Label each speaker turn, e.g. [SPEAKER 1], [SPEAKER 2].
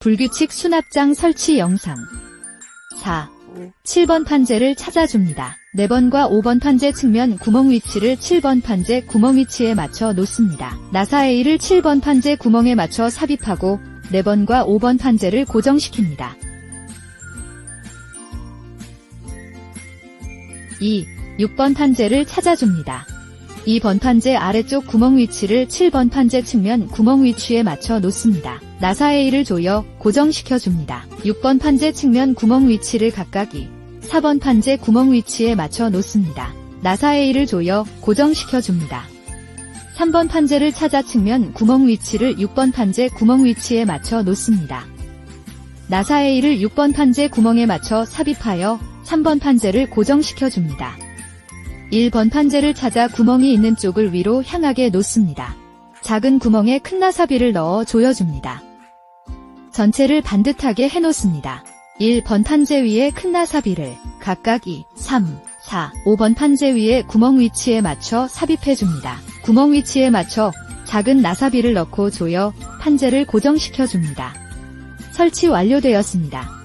[SPEAKER 1] 불규칙 수납장 설치 영상 4. 7번 판재를 찾아줍니다. 4번과 5번 판재 측면 구멍 위치를 7번 판재 구멍 위치에 맞춰 놓습니다. 나사 A를 7번 판재 구멍에 맞춰 삽입하고 4번과 5번 판재를 고정시킵니다. 2. 6번 판재를 찾아줍니다. 2번 판재 아래쪽 구멍 위치를 7번 판재 측면 구멍 위치에 맞춰 놓습니다. 나사 A를 조여 고정시켜 줍니다. 6번 판재 측면 구멍 위치를 각각 2, 4번 판재 구멍 위치에 맞춰 놓습니다. 나사 A를 조여 고정시켜 줍니다. 3번 판재를 찾아 측면 구멍 위치를 6번 판재 구멍 위치에 맞춰 놓습니다. 나사 A를 6번 판재 구멍에 맞춰 삽입하여 3번 판재를 고정시켜 줍니다. 1번 판재를 찾아 구멍이 있는 쪽을 위로 향하게 놓습니다. 작은 구멍에 큰 나사비를 넣어 조여줍니다. 전체를 반듯하게 해놓습니다. 1번 판재 위에 큰 나사비를 각각 2, 3, 4, 5번 판재 위에 구멍 위치에 맞춰 삽입해줍니다. 구멍 위치에 맞춰 작은 나사비를 넣고 조여 판재를 고정시켜줍니다. 설치 완료되었습니다.